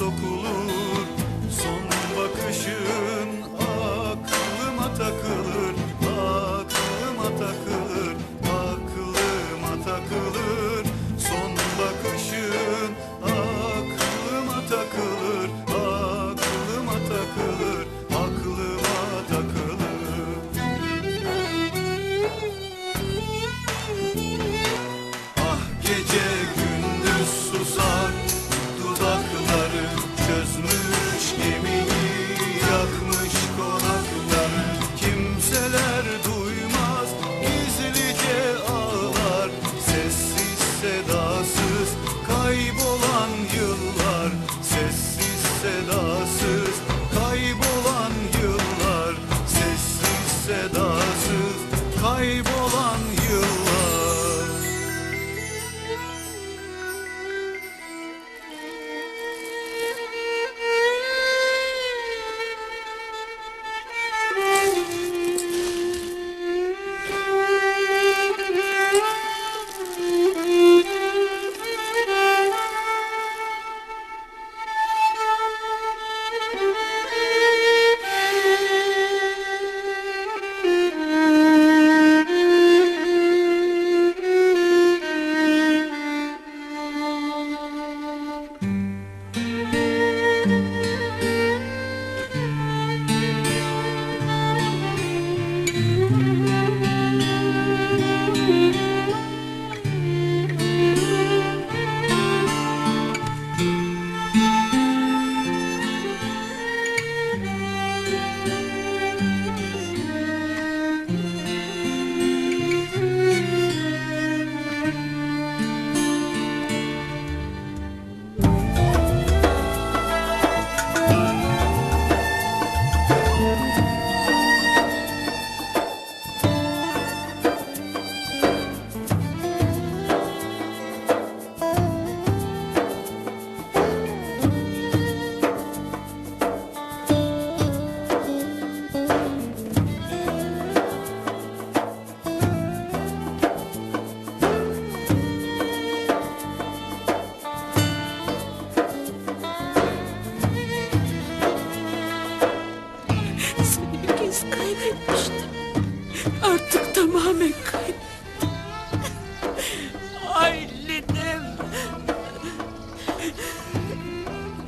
so cool. Kaybolan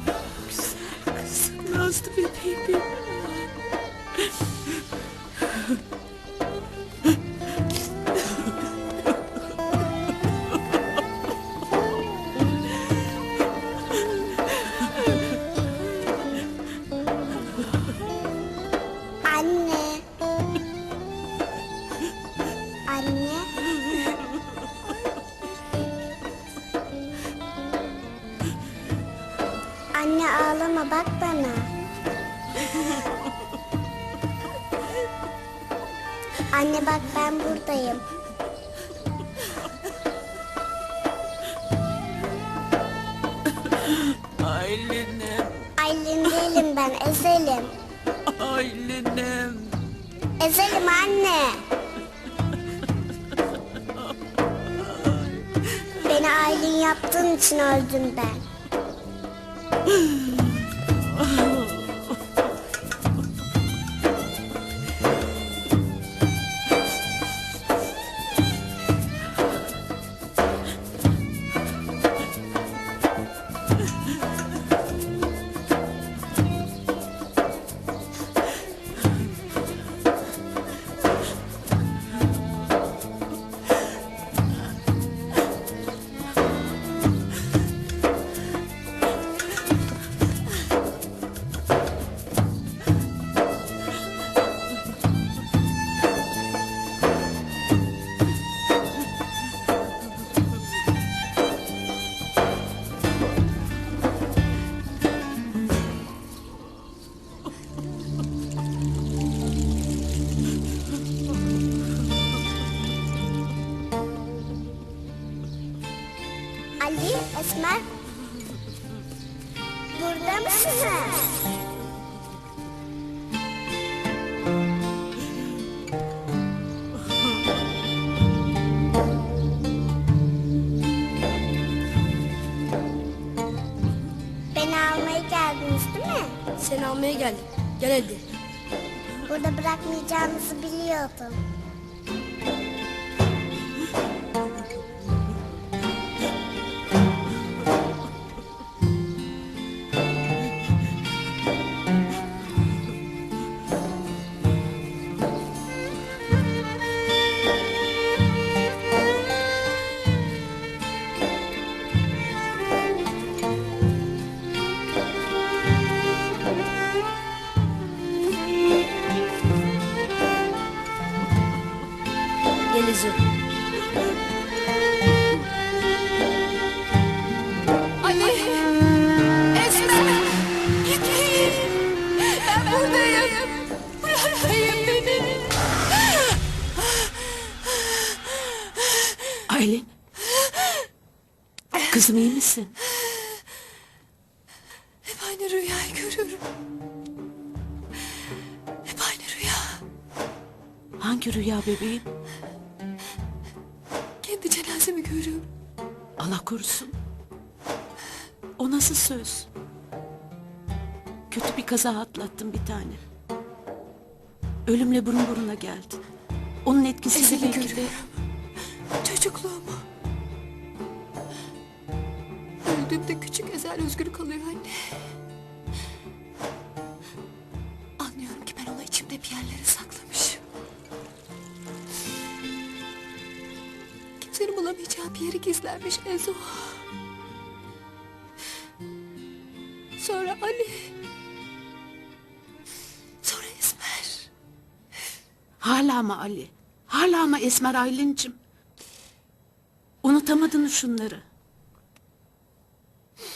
Güzel kızım. Nazlı bebeğim benim. Anne bak ben buradayım. Aylinem. Aylin değilim ben Ezel'im. Aylinem. Ezel'im anne. Beni Aylin yaptığın için öldüm ben. Esmer. Burada mısınız? Beni almaya geldiniz değil mi? Seni almaya geldim. Gel hadi. Burada bırakmayacağınızı biliyordum. Aylin. Kızım iyi misin? Hep aynı rüyayı görüyorum. Hep aynı rüya. Hangi rüya bebeğim? Kendi cenazemi görüyorum. Allah korusun. O nasıl söz? Kötü bir kaza atlattın bir tane. Ölümle burun buruna geldin. Onun etkisiyle Ezel'i belki de... görüyorum. Çocukluğumu. Öldüğümde küçük Ezel özgür kalıyor anne. Anlıyorum ki ben onu içimde bir yerlere saklamışım. Kimsenin bulamayacağı bir yere gizlenmiş Ezo. Sonra Ali. Sonra Esmer. Hala mı Ali? Hala mı Esmer Aylin'cim? Unutamadın şunları?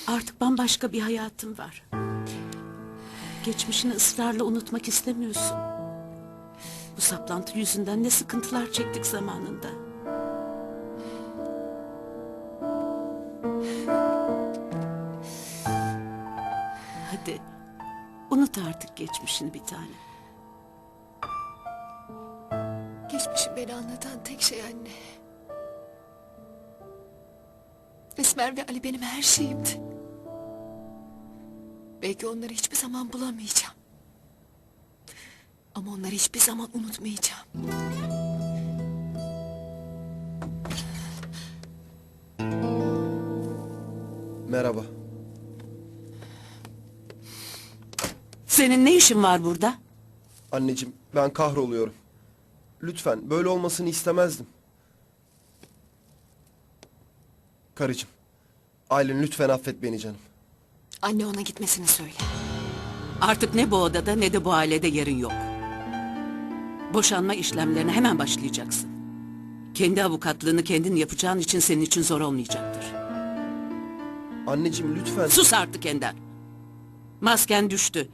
Artık bambaşka bir hayatın var. Geçmişini ısrarla unutmak istemiyorsun. Bu saplantı yüzünden ne sıkıntılar çektik zamanında. Hadi unut artık geçmişini bir tane. Geçmişim beni anlatan tek şey anne. Esmer ve Ali benim her şeyimdi. Belki onları hiçbir zaman bulamayacağım. Ama onları hiçbir zaman unutmayacağım. Merhaba. Senin ne işin var burada? Anneciğim ben kahroluyorum. Lütfen böyle olmasını istemezdim. Karıcığım. Aylin lütfen affet beni canım. Anne ona gitmesini söyle. Artık ne bu odada ne de bu ailede yerin yok. Boşanma işlemlerine hemen başlayacaksın. Kendi avukatlığını kendin yapacağın için senin için zor olmayacaktır. Anneciğim lütfen. Sus artık Ender. Masken düştü.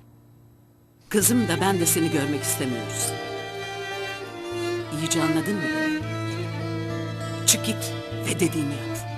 Kızım da ben de seni görmek istemiyoruz. İyice anladın mı? Çık git ve dediğimi yap.